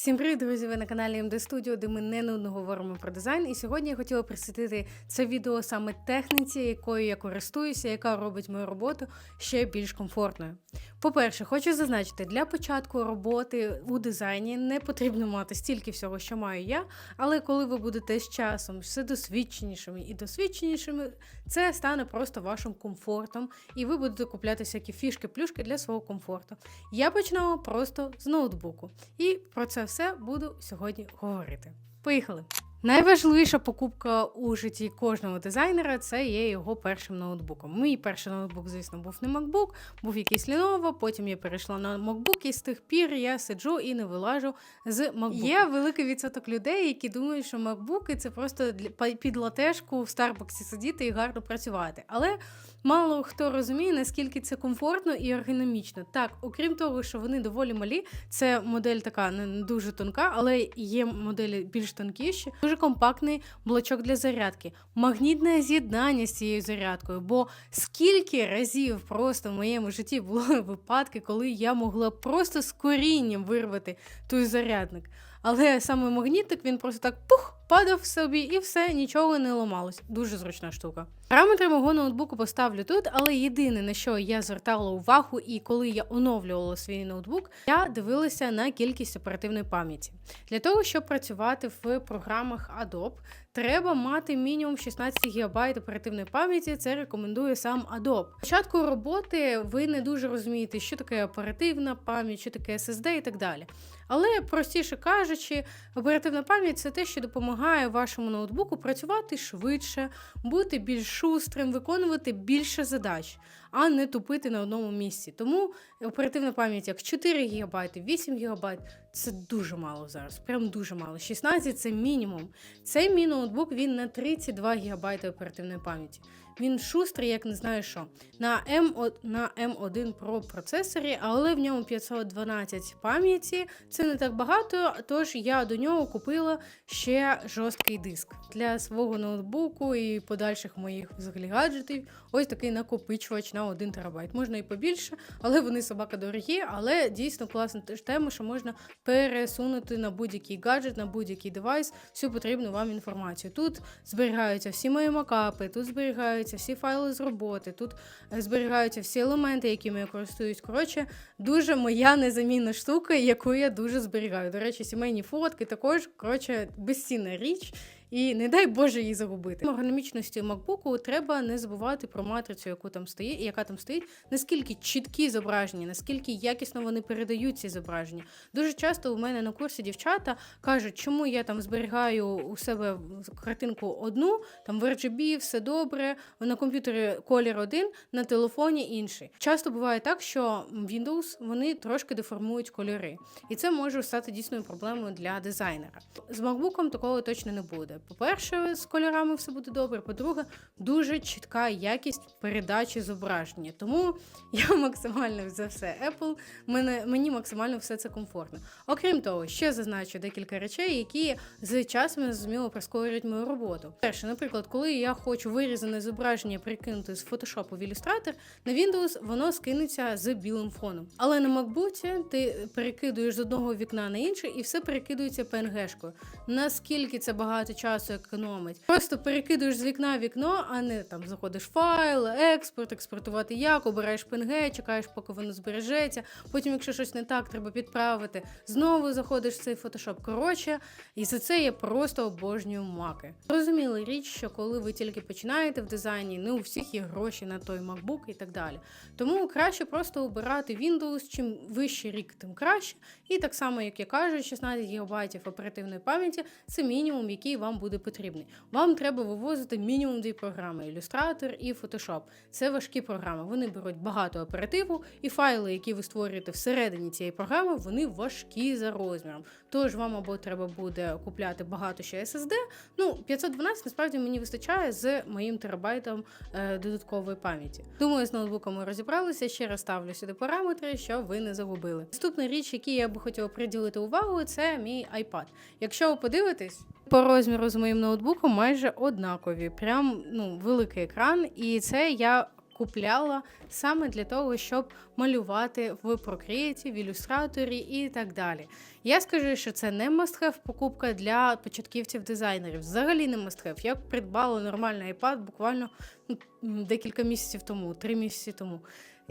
Всім привіт, друзі! Ви на каналі MD Studio, де ми не нудно говоримо про дизайн. І сьогодні я хотіла присвятити це відео саме техніці, якою я користуюся, яка робить мою роботу ще більш комфортною. По-перше, хочу зазначити, для початку роботи у дизайні не потрібно мати стільки всього, що маю я, але коли ви будете з часом все досвідченішими і досвідченішими, це стане просто вашим комфортом, і ви будете купляти всякі фішки-плюшки для свого комфорту. Я починала просто з ноутбуку, і про це все буду сьогодні говорити. Поїхали! Найважливіша покупка у житті кожного дизайнера це є його першим ноутбуком. Мій перший ноутбук, звісно, був не MacBook, був якийсь Lenovo, потім я перейшла на MacBook, і з тих пір я сиджу і не вилажу з MacBook. Є великий відсоток людей, які думають, що MacBook це просто під латешку в Старбаксі сидіти і гарно працювати. Але мало хто розуміє, наскільки це комфортно і ергономічно. Так, окрім того, що вони доволі малі, це модель така не дуже тонка, але є моделі більш тонкіші. Дуже компактний блочок для зарядки, магнітне з'єднання з цією зарядкою. Бо скільки разів просто в моєму житті було випадки, коли я могла просто з корінням вирвати той зарядник. Але саме магнітик він просто так пух, падав собі і все, нічого не ламалось. Дуже зручна штука. Параметри мого ноутбуку поставлю тут, але єдине на що я звертала увагу, і коли я оновлювала свій ноутбук, я дивилася на кількість оперативної пам'яті. Для того, щоб працювати в програмах Adobe, треба мати мінімум 16 ГБ оперативної пам'яті. Це рекомендує сам Adobe. Початку роботи ви не дуже розумієте, що таке оперативна пам'ять, що таке SSD і так далі. Але простіше кажучи, оперативна пам'ять це те, що допомагає вашому ноутбуку працювати швидше, бути більш шустрим, виконувати більше задач, а не тупити на одному місці. Тому оперативна пам'ять як 4 ГБ, 8 ГБ це дуже мало зараз. Прям дуже мало. 16 це мінімум. Цей мій ноутбук він на 32 ГБ оперативної пам'яті. Він шустрий, як не знаю що. На M, на M1 Pro процесорі, але в ньому 512 пам'яті. Це не так багато, тож я до нього купила ще жорсткий диск для свого ноутбуку і подальших моїх взагалі гаджетів. Ось такий накопичувач на 1 терабайт. Можна і побільше, але вони собака дорогі, але дійсно класна тема, що можна пересунути на будь-який гаджет, на будь-який девайс всю потрібну вам інформацію. Тут зберігаються всі мої макапи, тут зберігаються всі файли з роботи, тут е, зберігаються всі елементи, якими я користуюсь. Коротше, дуже моя незамінна штука, яку я дуже зберігаю. До речі, сімейні фотки також, коротше, безцінна річ. І не дай Боже її загубити. Ергономічності MacBook треба не забувати про матрицю, яку там стоїть, яка там стоїть, наскільки чіткі зображення, наскільки якісно вони передають ці зображення. Дуже часто у мене на курсі дівчата кажуть, чому я там зберігаю у себе картинку одну, там в RGB все добре, на комп'ютері колір один, на телефоні інший. Часто буває так, що Windows вони трошки деформують кольори, і це може стати дійсною проблемою для дизайнера. З MacBook такого точно не буде. По-перше, з кольорами все буде добре. По-друге, дуже чітка якість передачі зображення. Тому я максимально за все Apple, мене, мені максимально все це комфортно. Окрім того, ще зазначу декілька речей, які з часом я зрозуміло прискорюють мою роботу. Перше, наприклад, коли я хочу вирізане зображення прикинути з Photoshop в Illustrator, на Windows воно скинеться з білим фоном. Але на MacBook ти перекидуєш з одного вікна на інше, і все перекидується PNG-шкою. Наскільки це багато часу економить? Просто перекидуєш з вікна в вікно, а не там заходиш файл, експорт, експортувати як, обираєш PNG, чекаєш, поки воно збережеться. Потім, якщо щось не так, треба підправити. Знову заходиш в цей Photoshop. Коротше, і за це я просто обожнюю маки. Розуміли річ, що коли ви тільки починаєте в дизайні, не у всіх є гроші на той MacBook і так далі. Тому краще просто обирати Windows, чим вищий рік, тим краще. І так само, як я кажу, 16 ГБ оперативної пам'яті це мінімум, який вам буде потрібний. Вам треба вивозити мінімум дві програми: Illustrator і Photoshop. Це важкі програми. Вони беруть багато оперативу, і файли, які ви створюєте всередині цієї програми, вони важкі за розміром. Тож вам або треба буде купляти багато ще SSD. Ну, 512 насправді мені вистачає з моїм терабайтом е, додаткової пам'яті. Думаю, з ноутбуком ми розібралися. Ще раз ставлю сюди параметри, щоб ви не загубили. Наступна річ, якій я би хотіла приділити увагу, це мій iPad. Якщо ви подивитесь. По розміру з моїм ноутбуком майже однакові, прям ну великий екран, і це я купляла саме для того, щоб малювати в Procreate, в ілюстраторі і так далі. Я скажу, що це не must-have покупка для початківців-дизайнерів. Взагалі не must-have. Я придбала нормальний iPad буквально ну, декілька місяців тому, три місяці тому.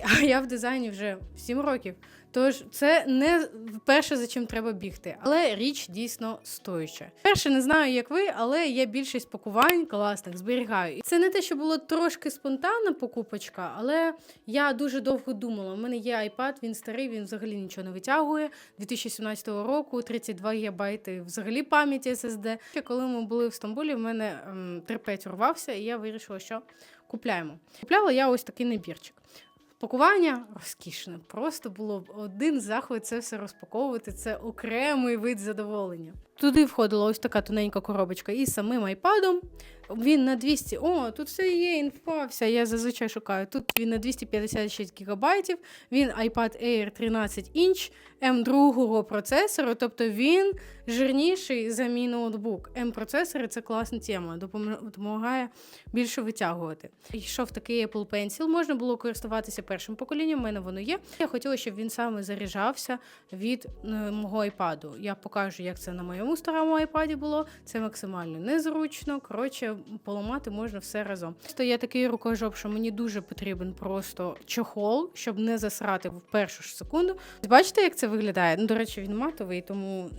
А я в дизайні вже 7 років. Тож це не перше, за чим треба бігти, але річ дійсно стоюча. Перше, не знаю, як ви, але я більшість пакувань класних зберігаю. І це не те, що було трошки спонтанна покупочка, але я дуже довго думала. У мене є iPad, він старий, він взагалі нічого не витягує. 2017 року 32 ГБ взагалі пам'яті SSD. Ще коли ми були в Стамбулі, в мене ем, терпець урвався, і я вирішила, що купляємо. Купляла я ось такий набірчик. Пакування розкішне. Просто було один захват це все розпаковувати. Це окремий вид задоволення. Туди входила ось така тоненька коробочка із самим айпадом. Він на 200. О, тут все є, інфа вся. Я зазвичай шукаю. Тут він на 256 ГБ. Він iPad Air 13 інч М2 процесору, тобто він жирніший за мій ноутбук. М-процесори це класна тема, допомагає більше витягувати. Йшов такий Apple Pencil, можна було користуватися першим поколінням, у мене воно є. Я хотіла, щоб він саме заряджався від е, мого iPad. Я покажу, як це на моєму старому iPad було. Це максимально незручно. Коротше, поламати можна все разом. Просто я такий рукожоп, що мені дуже потрібен просто чохол, щоб не засрати в першу ж секунду. Бачите, як це виглядає? Ну, до речі, він матовий, тому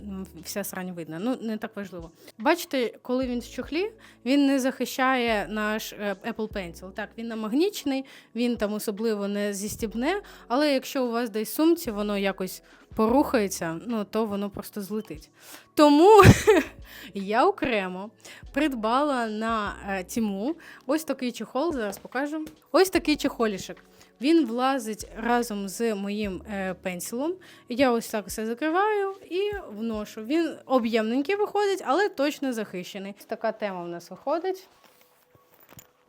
вся срань видно. Ну, не так важливо. Бачите, коли він в чохлі, він не захищає наш е, Apple Pencil. Так, він намагнічний, він там особливо не зістібне, але якщо у вас десь сумці, воно якось порухається, ну то воно просто злетить. Тому я окремо придбала на е, тіму ось такий чехол, зараз покажу. Ось такий чехолішик. Він влазить разом з моїм е, пенсилом. Я ось так все закриваю і вношу. Він об'ємненький виходить, але точно захищений. Ось така тема в нас виходить.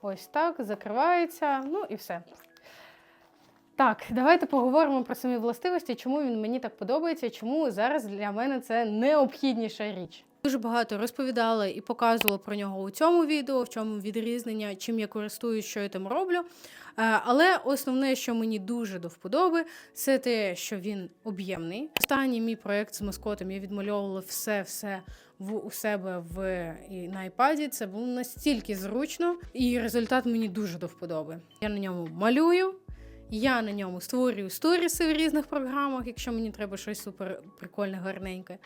Ось так, закривається, ну і все. Так, давайте поговоримо про самі властивості, чому він мені так подобається, чому зараз для мене це необхідніша річ. Дуже багато розповідала і показувала про нього у цьому відео, в чому відрізнення, чим я користуюсь, що я там роблю. Е, але основне, що мені дуже до вподоби, це те, що він об'ємний. Останній мій проєкт з маскотом я відмальовувала все-все у себе в і на iPad. Це було настільки зручно, і результат мені дуже до вподоби. Я на ньому малюю. Я на ньому створюю сторіси в різних програмах, якщо мені треба щось супер прикольне, гарненьке.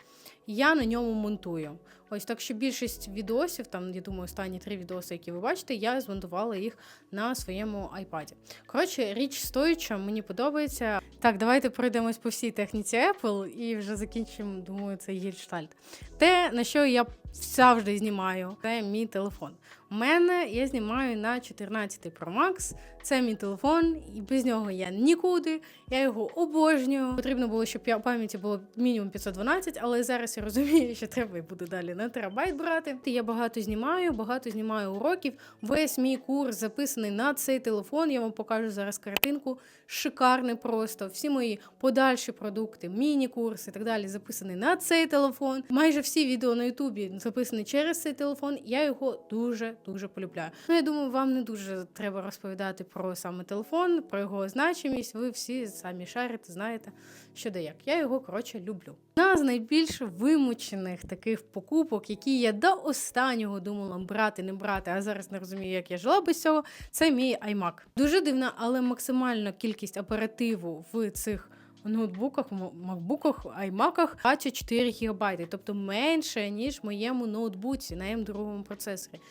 Я на ньому монтую. Ось так що більшість відосів, там, я думаю, останні три відоси, які ви бачите, я змонтувала їх на своєму айпаді. Коротше, річ стоюча, мені подобається. Так, давайте пройдемось по всій техніці Apple і вже закінчимо, думаю, цей гільштальт. Те, на що я завжди знімаю, це мій телефон. У мене я знімаю на 14 Pro Max. Це мій телефон, і без нього я нікуди. Я його обожнюю. Потрібно було, щоб пам'яті було мінімум 512, але зараз я розумію, що треба і буду далі на терабайт брати. Я багато знімаю, багато знімаю уроків. Весь мій курс записаний на цей телефон. Я вам покажу зараз картинку. Шикарний просто. Всі мої подальші продукти, міні-курси і так далі записані на цей телефон. Майже всі відео на Ютубі записані через цей телефон. Я його дуже дуже полюбляю. Ну я думаю, вам не дуже треба розповідати про саме телефон, про його значимість. Ви всі самі шарите, знаєте, що де як. Я його коротше люблю. Одна з найбільш вимучених таких покупок, які я до останнього думала брати, не брати, а зараз не розумію, як я жила без цього. Це мій iMac. Дуже дивна, але максимальна кількість оперативу в цих. Ноутбуках, макбуках, аймаках 24 ГБ, тобто менше, ніж в моєму ноутбуці на М2 процесорі.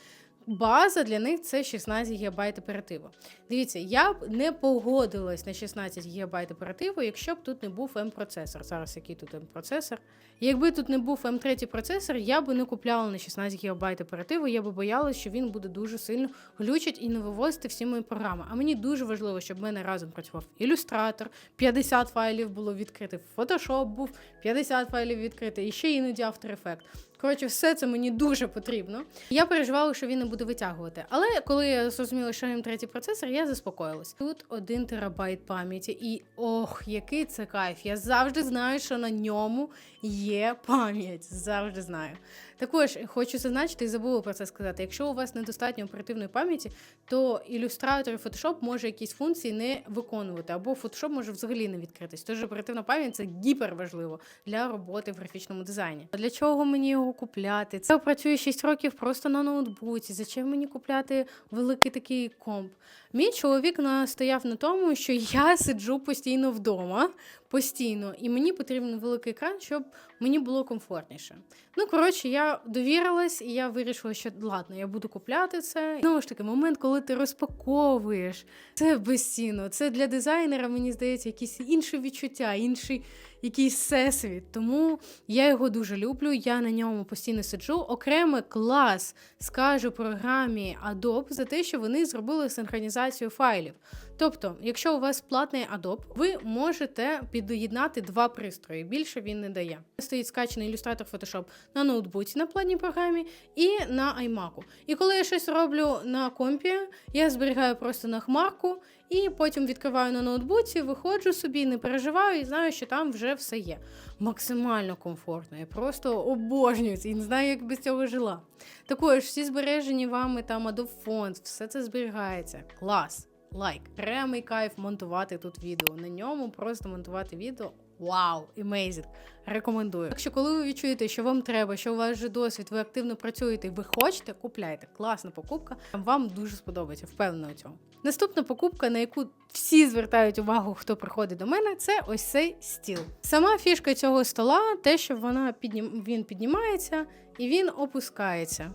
База для них це 16 ГБ оперативу. Дивіться, я б не погодилась на 16 ГБ оперативу, якщо б тут не був М-процесор. Зараз який тут М-процесор. Якби тут не був М3 процесор, я би не купляла на 16 ГБ оперативу, я би боялася, що він буде дуже сильно глючить і не вивозити всі мої програми. А мені дуже важливо, щоб в мене разом працював ілюстратор, 50 файлів було відкрити, Photoshop був 50 файлів відкрити, і ще іноді After Effects. Коротше, все це мені дуже потрібно. Я переживала, що він не буде витягувати. Але коли я зрозуміла, що їм третій процесор, я заспокоїлась. Тут один терабайт пам'яті, і ох, який це кайф! Я завжди знаю, що на ньому є пам'ять. Завжди знаю. Також хочу зазначити і забула про це сказати. Якщо у вас недостатньо оперативної пам'яті, то ілюстратор і Photoshop може якісь функції не виконувати, або Photoshop може взагалі не відкритись. Тож оперативна пам'ять це гіперважливо для роботи в графічному дизайні. Для чого мені його купляти? Це працює 6 років просто на ноутбуці. Зачем мені купляти великий такий комп? Мій чоловік настояв на тому, що я сиджу постійно вдома, постійно, і мені потрібен великий екран, щоб мені було комфортніше. Ну, коротше, я довірилась, і я вирішила, що ладно, я буду купляти це. Знову ж таки, момент, коли ти розпаковуєш, це безцінно. Це для дизайнера, мені здається, якісь інші відчуття, інший якийсь всесвіт. Тому я його дуже люблю. Я на ньому постійно сиджу. Окремий клас скажу програмі Adobe за те, що вони зробили синхронізацію файлів. Тобто, якщо у вас платний Adobe, ви можете під'єднати два пристрої. Більше він не дає. Стоїть скачаний ілюстратор Photoshop на ноутбуці на платній програмі і на iMac. І коли я щось роблю на компі, я зберігаю просто на хмарку. І потім відкриваю на ноутбуці, виходжу собі, не переживаю і знаю, що там вже все є. Максимально комфортно. Я просто обожнюю і не знаю, як без цього жила. Також всі збережені вами там Adobe Fonts, все це зберігається. Клас! Лайк. Прямий кайф монтувати тут відео. На ньому просто монтувати відео. Вау, amazing. Рекомендую. Якщо коли ви відчуєте, що вам треба, що у вас вже досвід, ви активно працюєте, ви хочете, купляйте. Класна покупка. Вам дуже сподобається, впевнена у цьому. Наступна покупка, на яку всі звертають увагу, хто приходить до мене, це ось цей стіл. Сама фішка цього стола, те, що вона піднім... він піднімається і він опускається.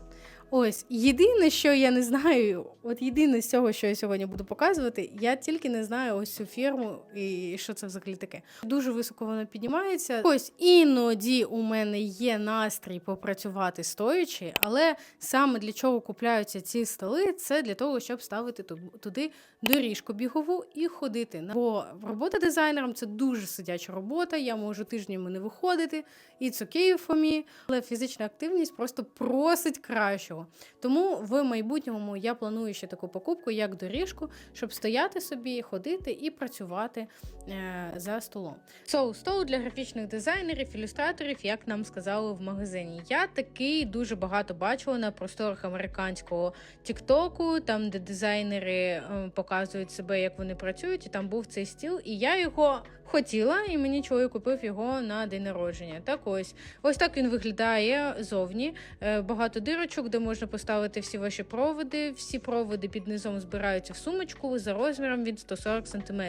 Ось єдине, що я не знаю, от єдине з цього, що я сьогодні буду показувати, я тільки не знаю ось цю фірму і що це взагалі таке. Дуже високо воно піднімається. Ось іноді у мене є настрій попрацювати стоячи, але саме для чого купляються ці столи, це для того, щоб ставити туди доріжку бігову і ходити. Бо робота дизайнером це дуже сидяча робота. Я можу тижнями не виходити, і okay for але фізична активність просто просить кращого. Тому в майбутньому я планую ще таку покупку, як доріжку, щоб стояти собі, ходити і працювати е, за столом. So, стол для графічних дизайнерів, ілюстраторів, як нам сказали в магазині. Я такий дуже багато бачила на просторах американського Тіктоку, там де дизайнери е, показують себе, як вони працюють, і там був цей стіл, і я його. Хотіла, і мені чоловік купив його на день народження. Так ось ось так він виглядає зовні. Е, багато дирочок, де можна поставити всі ваші проводи. Всі проводи під низом збираються в сумочку за розміром від 140 см.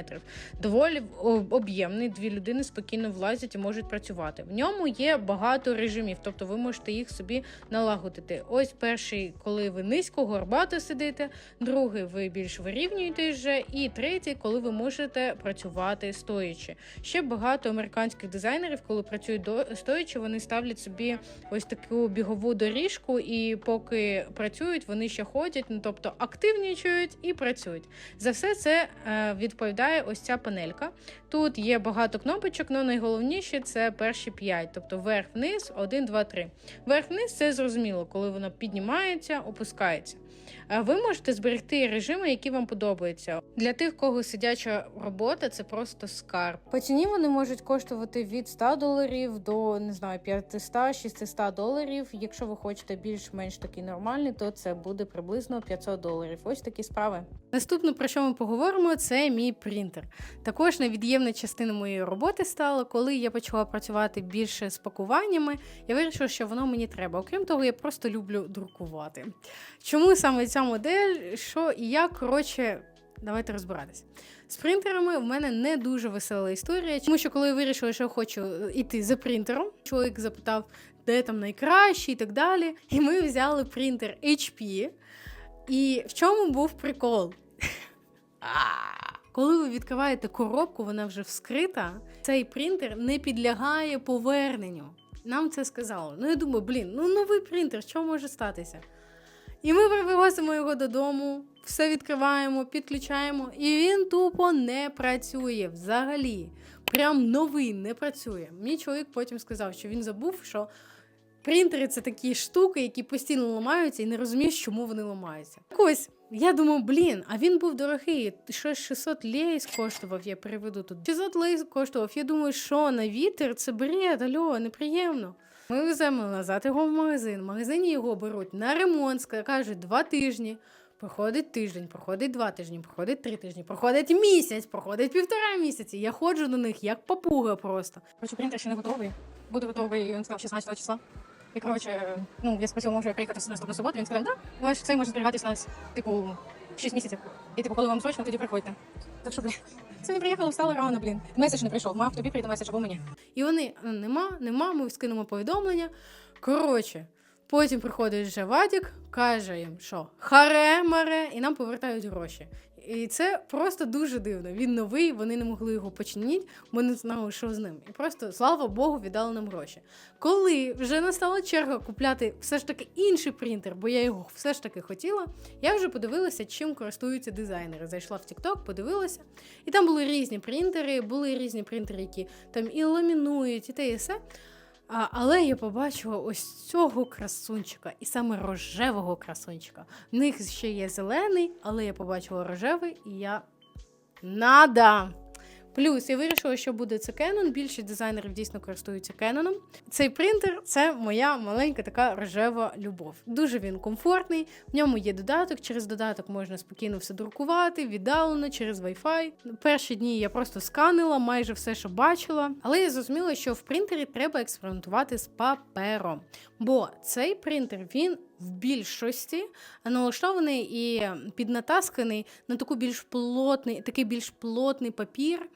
Доволі об'ємний. Дві людини спокійно влазять і можуть працювати. В ньому є багато режимів, тобто ви можете їх собі налагодити. Ось перший, коли ви низько, горбато сидите, другий ви більш вирівнюєте вже, і третій, коли ви можете працювати стоячи стоячи. Ще багато американських дизайнерів, коли працюють до стоячи, вони ставлять собі ось таку бігову доріжку, і поки працюють, вони ще ходять, ну тобто активнічують і працюють. За все це е, відповідає ось ця панелька. Тут є багато кнопочок, але найголовніше це перші п'ять, тобто вверх-вниз, один, два, три. Вверх-вниз це зрозуміло, коли воно піднімається, опускається. Ви можете зберегти режими, які вам подобаються. Для тих, кого сидяча робота, це просто скарб. По ціні вони можуть коштувати від 100 доларів до не знаю 500-600 доларів. Якщо ви хочете більш-менш такий нормальний, то це буде приблизно 500 доларів. Ось такі справи. Наступне про що ми поговоримо, це мій принтер. Також невід'ємна частина моєї роботи стала, коли я почала працювати більше з пакуваннями. Я вирішила, що воно мені треба. Окрім того, я просто люблю друкувати. Чому саме ця модель, що і як, коротше, давайте розбиратись. З принтерами в мене не дуже весела історія, тому що коли я вирішила, що я хочу йти е, за принтером, чоловік запитав, де там найкраще і так далі. І ми взяли принтер HP. І в чому був прикол? Коли ви відкриваєте коробку, вона вже вскрита, цей принтер не підлягає поверненню. Нам це сказали. Ну я думаю, блін, ну новий принтер, що може статися? І ми привозимо його додому, все відкриваємо, підключаємо, і він тупо не працює взагалі. Прям новий не працює. Мій чоловік потім сказав, що він забув, що Принтери це такі штуки, які постійно ламаються і не розумієш, чому вони ламаються. Так ось, я думаю, блін, а він був дорогий. Щось 600 лейс коштував, я переведу тут. 600 лейс коштував. Я думаю, що на вітер це бред, альо, неприємно. Ми веземо назад його в магазин. В магазині його беруть на ремонт, кажуть, два тижні. Проходить тиждень, проходить два тижні, проходить три тижні, проходить місяць, проходить півтора місяці. Я ходжу до них як папуга просто. Короче, принтер ще не готовий. Буде готовий, він сказав, 16 числа. І коротше, ну, я спросила, може приїхати з наступної суботи, він сказав, да, ваш цей може зберігатись нас, типу, 6 місяців. І типу, коли вам срочно, тоді приходьте. Так що, це не приїхало, встало рано, блін. Меседж не прийшов, мав тобі прийде меседж або мені. І вони «Е, нема, нема, ми скинемо повідомлення. Коротше, потім приходить вже Вадік, каже їм, що харе маре, і нам повертають гроші. І це просто дуже дивно. Він новий, вони не могли його починити, бо не знали, що з ним. І просто, слава Богу, віддали нам гроші. Коли вже настала черга купляти все ж таки інший принтер, бо я його все ж таки хотіла, я вже подивилася, чим користуються дизайнери. Зайшла в TikTok, подивилася. І там були різні принтери, були різні принтери, які там і ламінують, і те, і все. А, але я побачила ось цього красунчика, і саме рожевого красунчика. В них ще є зелений, але я побачила рожевий, і я нада. Плюс я вирішила, що буде це Canon. Більшість дизайнерів дійсно користуються Canon. Цей принтер це моя маленька така рожева любов. Дуже він комфортний. В ньому є додаток. Через додаток можна спокійно все друкувати, віддалено через Wi-Fi. Перші дні я просто сканила майже все, що бачила. Але я зрозуміла, що в принтері треба експериментувати з папером. Бо цей принтер він в більшості налаштований і піднатасканий на таку більш плотний, такий більш плотний папір.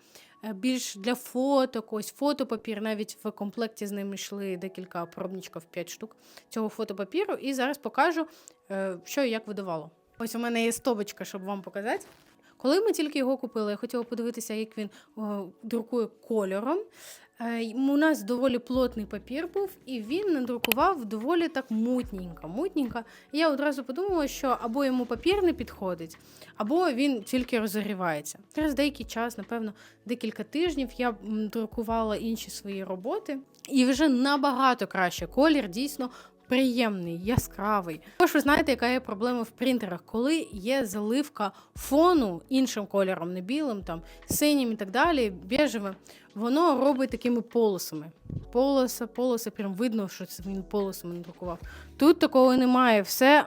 е, Більш для фоток, ось фотопапір. Навіть в комплекті з ним йшли декілька пробничків, 5 штук цього фотопапіру. І зараз покажу, е, що і як видавало. Ось у мене є стобочка, щоб вам показати. Коли ми тільки його купили, я хотіла подивитися, як він друкує кольором. Е, У нас доволі плотний папір був, і він надрукував доволі так мутненько. мутненько. І я одразу подумала, що або йому папір не підходить, або він тільки розігрівається. Через деякий час, напевно, декілька тижнів я друкувала інші свої роботи, і вже набагато краще. Колір дійсно. Приємний, яскравий. Також ви знаєте, яка є проблема в принтерах, коли є заливка фону іншим кольором, не білим, там синім і так далі, біжевим, воно робить такими полосами. Полоси, полоси, прям видно, що це він полосами надрукував. Тут такого немає, все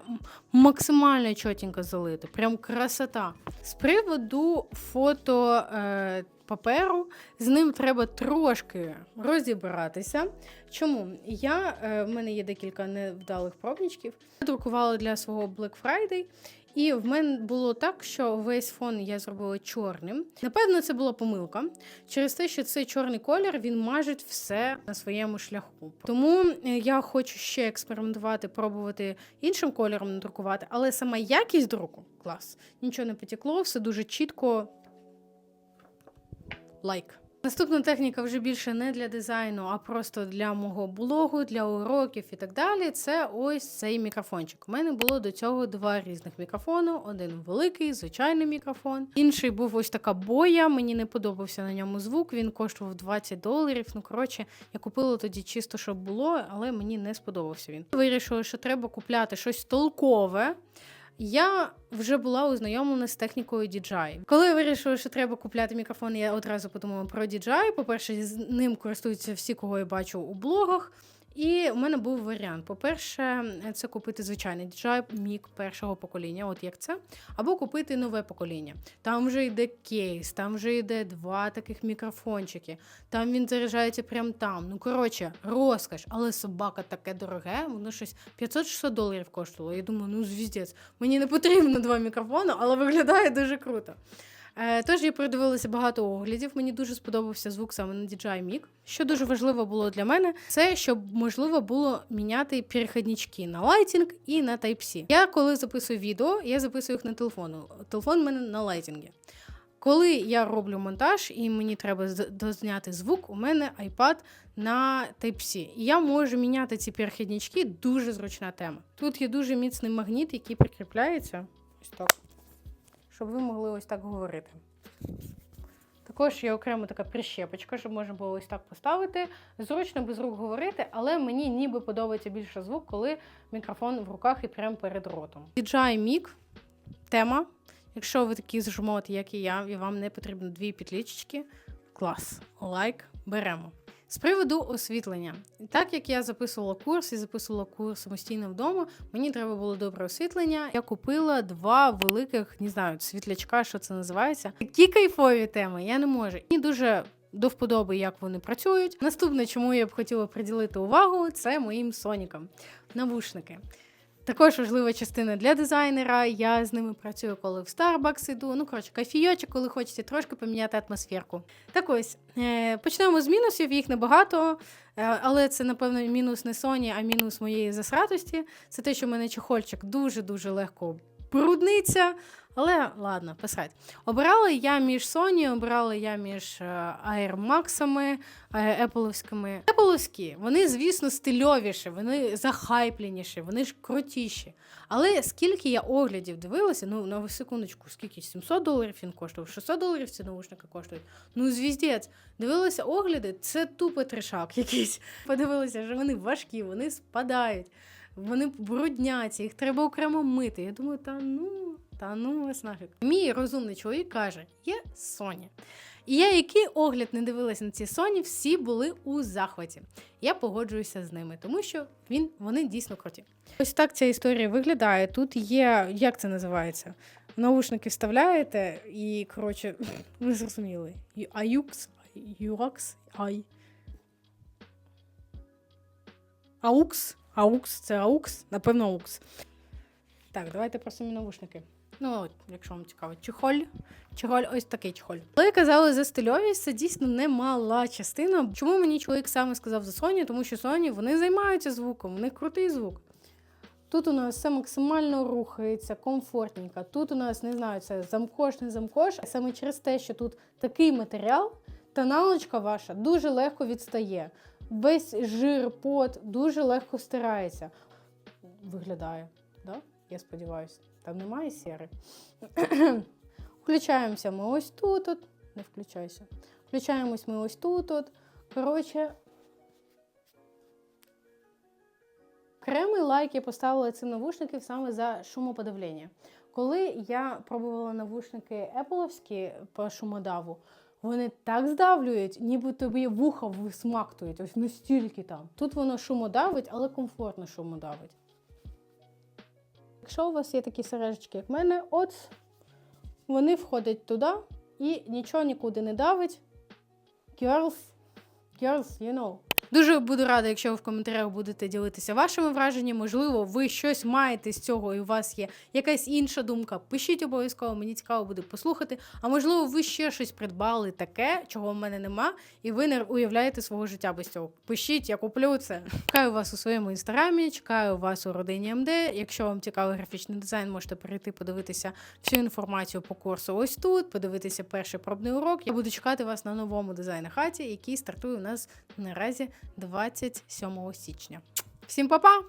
максимально чотенько залито, прям красота. З приводу фото е, паперу, з ним треба трошки розібратися. Чому? Я, е, в мене є декілька невдалих пробничків. Я друкувала для свого Black Friday. І в мене було так, що весь фон я зробила чорним. Напевно, це була помилка через те, що цей чорний колір він мажить все на своєму шляху. Тому е, я хочу ще експериментувати, пробувати іншим кольором надрукувати, але сама якість друку клас. Нічого не потекло, все дуже чітко. Лайк. Наступна техніка вже більше не для дизайну, а просто для мого блогу, для уроків і так далі. Це ось цей мікрофончик. У мене було до цього два різних мікрофони: один великий, звичайний мікрофон. Інший був ось така боя. Мені не подобався на ньому звук. Він коштував 20 доларів. Ну коротше, я купила тоді чисто, щоб було, але мені не сподобався він. Вирішила, що треба купляти щось толкове. Я вже була ознайомлена з технікою DJI. Коли я вирішила, що треба купляти мікрофон, я одразу подумала про DJI. По-перше, з ним користуються всі, кого я бачу у блогах. І у мене був варіант. По-перше, це купити звичайний DJI Mic першого покоління, от як це, або купити нове покоління. Там вже йде кейс, там вже йде два таких мікрофончики, там він заряджається прямо там. Ну коротше, розкаш, але собака таке дороге, воно щось 500-600 доларів коштувало. Я думаю, ну звіздець, мені не потрібно два мікрофони, але виглядає дуже круто. Е, Тож я передивилася багато оглядів. Мені дуже сподобався звук саме на DJI Mic. Що дуже важливо було для мене, це щоб можливо було міняти перехіднички на лайтінг і на Type-C. Я коли записую відео, я записую їх на телефону. Телефон в мене на лайтінгі. Коли я роблю монтаж і мені треба дозняти звук, у мене iPad на Type-C. І я можу міняти ці перехіднички, дуже зручна тема. Тут є дуже міцний магніт, який прикріпляється ось так, щоб ви могли ось так говорити. Також є окремо така прищепочка, щоб можна було ось так поставити. Зручно без рук говорити, але мені ніби подобається більше звук, коли мікрофон в руках і прямо перед ротом. DJI Mic тема. Якщо ви такі зжмоти, як і я, і вам не потрібно дві петлічки, клас, лайк, беремо. З приводу освітлення, так як я записувала курс і записувала курс самостійно вдома, мені треба було добре освітлення. Я купила два великих, не знаю, світлячка, що це називається. Такі кайфові теми, я не можу. Мені дуже до вподоби, як вони працюють. Наступне, чому я б хотіла приділити увагу, це моїм сонікам. Навушники. Також важлива частина для дизайнера. Я з ними працюю, коли в Starbucks іду. Ну, коротше, кафійочок, коли хочеться трошки поміняти атмосферку. Так ось, е, почнемо з мінусів, їх небагато, е, але це, напевно, мінус не Sony, а мінус моєї засратості. Це те, що в мене чохольчик дуже-дуже легко брудниться. Але ладно, писать. Обирала я між Sony, обирала я між е, Air Max'ами, е, Apple'овськими. Apple'овські, вони, звісно, стильовіші, вони захайпленіші, вони ж крутіші. Але скільки я оглядів дивилася, ну на секундочку, скільки 700 доларів він коштував, 600 доларів ці наушники коштують. Ну, звіздець, дивилася огляди, це тупо трешак якийсь. Подивилася, що вони важкі, вони спадають, вони брудняться, їх треба окремо мити. Я думаю, та ну. Та ну вас нафіг. Мій розумний чоловік каже: є Sony. І я, який огляд не дивилася на ці Sony, всі були у захваті. Я погоджуюся з ними, тому що він, вони дійсно круті. Ось так ця історія виглядає. Тут є, як це називається? Наушники вставляєте, і, коротше, ви зрозуміли. AUX, UX, I. AUX, AUX, це AUX, напевно, AUX. Так, давайте про самі навушники. Ну, от, якщо вам цікаво, чехоль. Чехоль, ось такий чехоль. Коли казали за стильовість, це дійсно немала частина. Чому мені чоловік саме сказав за Sony? Тому що Sony вони займаються звуком, у них крутий звук. Тут у нас все максимально рухається, комфортненько. Тут у нас, не знаю, це замкош, не замкош. Саме через те, що тут такий матеріал, тоналочка ваша дуже легко відстає. Весь жир, пот дуже легко стирається. Виглядає, да? я сподіваюся. Там немає сіри. Включаємося ми ось тут. От. Не включайся. Включаємось ми ось тут. От. Коротше. Окремий лайк я поставила цим навушникам саме за шумоподавлення. Коли я пробувала навушники Apple'овські по шумодаву, вони так здавлюють, ніби тобі вуха висмактують. Ось настільки там. Тут воно шумодавить, але комфортно шумодавить. Якщо у вас є такі сережечки, як в мене, от вони входять туди і нічого нікуди не давить. Girls, girls, you know. Дуже буду рада, якщо ви в коментарях будете ділитися вашими враженнями. Можливо, ви щось маєте з цього, і у вас є якась інша думка. Пишіть обов'язково, мені цікаво буде послухати. А можливо, ви ще щось придбали таке, чого в мене нема, і ви не уявляєте свого життя без цього. Пишіть, я куплю це. Чекаю вас у своєму інстаграмі, чекаю вас у родині МД. Якщо вам цікавий графічний дизайн, можете перейти подивитися всю інформацію по курсу ось тут, подивитися перший пробний урок. Я буду чекати вас на новому дизайну хаті, який стартує у нас наразі 27 січня. Всім па-па!